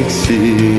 bileceksiniz